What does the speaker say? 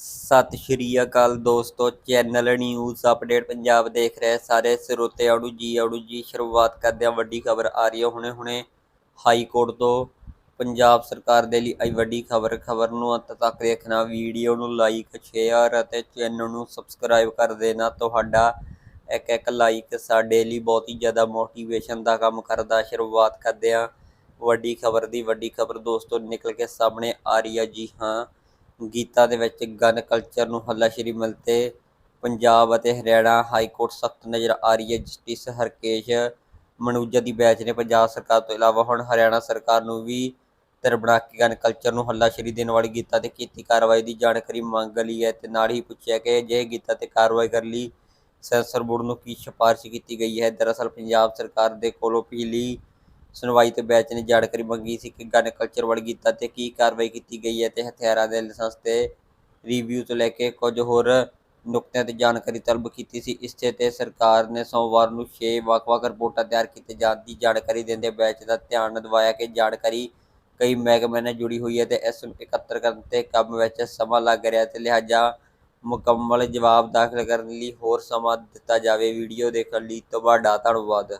ਸਤਿ ਸ਼੍ਰੀ ਅਕਾਲ ਦੋਸਤੋ, channel news update Punjab ਦੇਖ ਰਹੇ ਸਾਰੇ ਸਰੋਤੇ। ਆੜੂ ਜੀ ਆੜੂ ਜੀ, ਸ਼ੁਰੂਆਤ ਕਰਦੇ ਹਾਂ। ਵੱਡੀ ਖਬਰ ਆ ਰਹੀ ਹੈ ਹੁਣੇ ਹੁਣੇ। ਹਾਈ ਕੋਰਟ ਤੋਂ ਪੰਜਾਬ ਸਰਕਾਰ ਦੇ ਲਈ ਆਈ ਵੱਡੀ ਖਬਰ। ਖਬਰ ਨੂੰ ਅੰਤ ਤੱਕ ਦੇਖਣਾ, ਵੀਡੀਓ ਨੂੰ ਲਾਈਕ ਸ਼ੇਅਰ ਅਤੇ ਚੈਨਲ ਨੂੰ ਸਬਸਕ੍ਰਾਈਬ ਕਰ ਦੇਣਾ। ਤੁਹਾਡਾ ਇੱਕ ਇੱਕ ਲਾਈਕ ਸਾਡੇ ਲਈ ਬਹੁਤ ਹੀ ਜ਼ਿਆਦਾ ਮੋਟੀਵੇਸ਼ਨ ਦਾ ਕੰਮ ਕਰਦਾ। ਸ਼ੁਰੂਆਤ ਕਰਦੇ ਹਾਂ। ਵੱਡੀ ਖਬਰ ਦੀ ਵੱਡੀ ਖਬਰ ਦੋਸਤੋ ਨਿਕਲ ਕੇ ਸਾਹਮਣੇ ਆ ਰਹੀ ਹੈ। ਜੀ ਹਾਂ ਗੀਤਾ ਦੇ ਵਿੱਚ ਗਨ ਕਲਚਰ ਨੂੰ ਹੱਲਾਸ਼ੇਰੀ ਮਿਲਤੇ, ਪੰਜਾਬ ਅਤੇ ਹਰਿਆਣਾ ਹਾਈ ਕੋਰਟ ਸਖਤ ਨਜ਼ਰ ਆ ਰਹੀ ਹੈ, ਜਸਟਿਸ ਹਰਕੇਸ਼ ਮਨੂਜਾ ਦੀ ਬੈਚ ਨੇ ਪੰਜਾਬ ਸਰਕਾਰ ਤੋਂ ਇਲਾਵਾ ਹੁਣ ਹਰਿਆਣਾ ਸਰਕਾਰ ਨੂੰ ਵੀ ਧਿਰ ਬਣਾ ਕੇ ਗਨ ਕਲਚਰ ਨੂੰ ਹੱਲਾਸ਼ੇਰੀ ਦੇਣ ਵਾਲੀ ਗੀਤਾ ਤੇ ਕੀਤੀ ਕਾਰਵਾਈ ਦੀ ਜਾਣਕਾਰੀ ਮੰਗ ਲਈ ਹੈ ਤੇ ਨਾਲ ਹੀ ਪੁੱਛਿਆ ਕਿ ਜੇ ਗੀਤਾ ਤੇ ਕਾਰਵਾਈ ਕਰ ਲਈ ਸੈਂਸਰ ਬੋਰਡ ਨੂੰ ਕੀ ਸਿਫਾਰਿਸ਼ ਕੀਤੀ ਗਈ ਹੈ। ਦਰਅਸਲ ਪੰਜਾਬ ਸਰਕਾਰ ਦੇ ਕੋਲੋਂ ਪਿਛਲੀ ਸੁਣਵਾਈ ਤੇ ਬੈਚ ਨੇ ਜਾਣਕਾਰੀ ਮੰਗੀ ਸੀ ਕਿ ਗਨ ਕਲਚਰ ਵੜ ਕੀਤਾ ਤੇ ਕੀ ਕਾਰਵਾਈ ਕੀਤੀ ਗਈ ਹੈ ਤੇ ਹਥਿਆਰਾਂ ਦੇ ਲਾਇਸੈਂਸ ਤੇ ਰਿਵਿਊ ਤੋਂ ਲੈ ਕੇ ਕੁਝ ਹੋਰ ਨੁਕਤਿਆਂ ਤੇ ਜਾਣਕਾਰੀ ਤਲਬ ਕੀਤੀ ਸੀ। ਇਸ ਤੇ ਸਰਕਾਰ ਨੇ ਸੋਮਵਾਰ ਨੂੰ 6 ਵੱਖ-ਵੱਖ ਰਿਪੋਰਟਾਂ ਤਿਆਰ ਕੀਤੇ ਜਾਣ ਦੀ ਜਾਣਕਾਰੀ ਦਿੰਦੇ ਬੈਚ ਦਾ ਧਿਆਨ ਦਿਵਾਇਆ ਕਿ ਜਾਣਕਾਰੀ ਕਈ ਮਹਿਕਮਿਆਂ ਨਾਲ ਜੁੜੀ ਹੋਈ ਹੈ ਤੇ ਇਸ ਨੂੰ ਇਕੱਤਰ ਕਰਨ ਤੇ ਕੰਮ ਵਿੱਚ ਸਮਾਂ ਲੱਗ ਰਿਹਾ ਤੇ ਲਿਹਾਜ਼ਾ ਮੁਕੰਮਲ ਜਵਾਬ ਦਾਖਲ ਕਰਨ ਲਈ ਹੋਰ ਸਮਾਂ ਦਿੱਤਾ ਜਾਵੇ। ਵੀਡੀਓ ਦੇਖਣ ਲਈ ਤੁਹਾਡਾ ਧੰਨਵਾਦ।